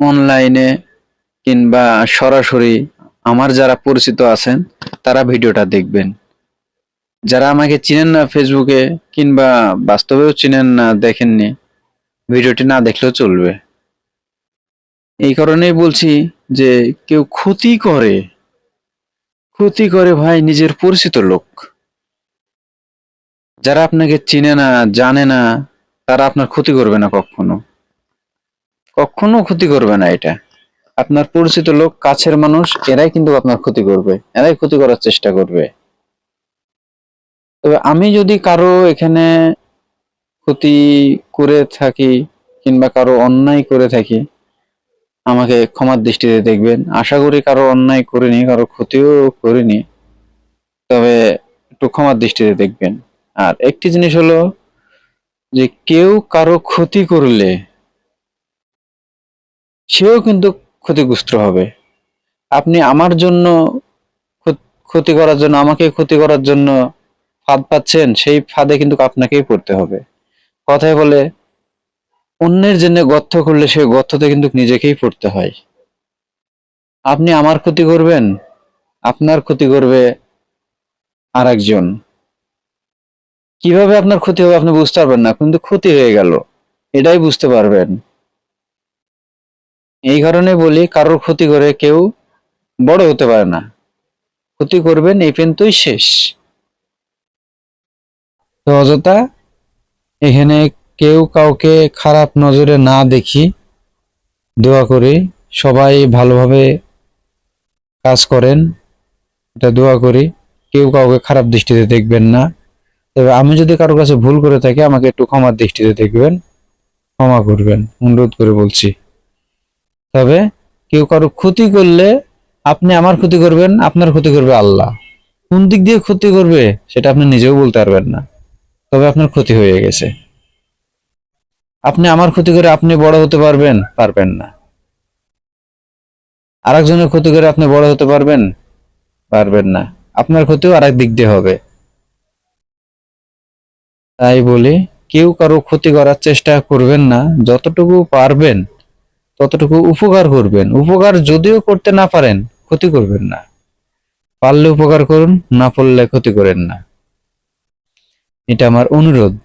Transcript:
অনলাইনে কিংবা সরাসরি আমার যারা পরিচিত আছেন, তারা ভিডিওটা দেখবেন। যারা আমাকে চিনেন না ফেসবুকে কিংবা বাস্তবেও চিনেন না, দেখেননি, ভিডিওটি না দেখলেও চলবে। এই কারণেই বলছি যে কেউ ক্ষতি করে ক্ষতি করে ভাই নিজের পরিচিত লোক। যারা আপনাকে চিনে না, জানে না, তারা আপনার ক্ষতি করবে না কখনো। কখনো ক্ষতি করবে না এটা। আপনার পরিচিত লোক, কাছের মানুষ, এরাই কিন্তু আপনার ক্ষতি করবে। এরাই ক্ষতি করার চেষ্টা করবে। তবে আমি যদি কারও এখানে ক্ষতি করে থাকি কিংবা কারও অন্যায় করে থাকি, আমাকে ক্ষমার দৃষ্টিতে দেখবেন। আশা করি কারও অন্যায় করিনি, কারও ক্ষতিও করিনি, তবে একটু ক্ষমার দৃষ্টিতে দেখবেন। আর একটি জিনিস হলো যে কেউ কারও ক্ষতি করলে সেও কিন্তু ক্ষতিগ্রস্ত হবে। আপনি আমার জন্য ক্ষতি করার জন্য, আমাকে ক্ষতি করার জন্য ফাঁদ পাচ্ছেন, সেই ফাঁদে কিন্তু আপনাকেই পড়তে হবে। কথায় বলে, অন্যের জন্য গর্ত করলে সেই গর্ততে কিন্তু নিজেকেই পড়তে হয়। আপনি আমার ক্ষতি করবেন, আপনার ক্ষতি করবে আর একজন কীভাবে আপনার ক্ষতি হবে আপনি বুঝতে পারবেন না, কিন্তু ক্ষতি হয়ে গেল। এটাই বুঝতে পারবেন। এই কারণে বলি, কারোর ক্ষতি করে কেউ বড় হতে পারে না। ক্ষতি করবেন, এই পর্যন্তই শেষ। তো অযথা, এখানে কেউ কাউকে খারাপ নজরে না দেখি, দোয়া করি, সবাই ভালোভাবে কাজ করেন, এটা দোয়া করি, কেউ কাউকে খারাপ দৃষ্টিতে দেখবেন না। তবে আমি যদি কারও কাছে ভুল করে থাকি, আমাকে একটু ক্ষমার দৃষ্টিতে দেখবেন, ক্ষমা করবেন, অনুরোধ করে বলছি। তবে কেউ কারও ক্ষতি করলে আপনি আমার ক্ষতি করবেন, আপনার ক্ষতি করবে আল্লাহ। কোন দিক দিয়ে ক্ষতি করবে, সেটা আপনি নিজেও বলতে পারবেন না। তবে আপনার ক্ষতি হয়ে গেছে। আপনি আমার ক্ষতি করে আপনি বড় হতে পারবেন পারবেন না। আরেকজনের ক্ষতি করে আপনি বড় হতে পারবেন পারবেন না। আপনার ক্ষতিও আরেক দিক দিয়ে হবে। তাই বলি, কেউ কারও ক্ষতি করার চেষ্টা করবেন না, যতটুকু পারবেন ততটুকু উপকার করবেন। উপকার যদিও করতে না পারেন, ক্ষতি করবেন না। পারলে উপকার করুন, না পারলে ক্ষতি করেন না। এটা আমার অনুরোধ।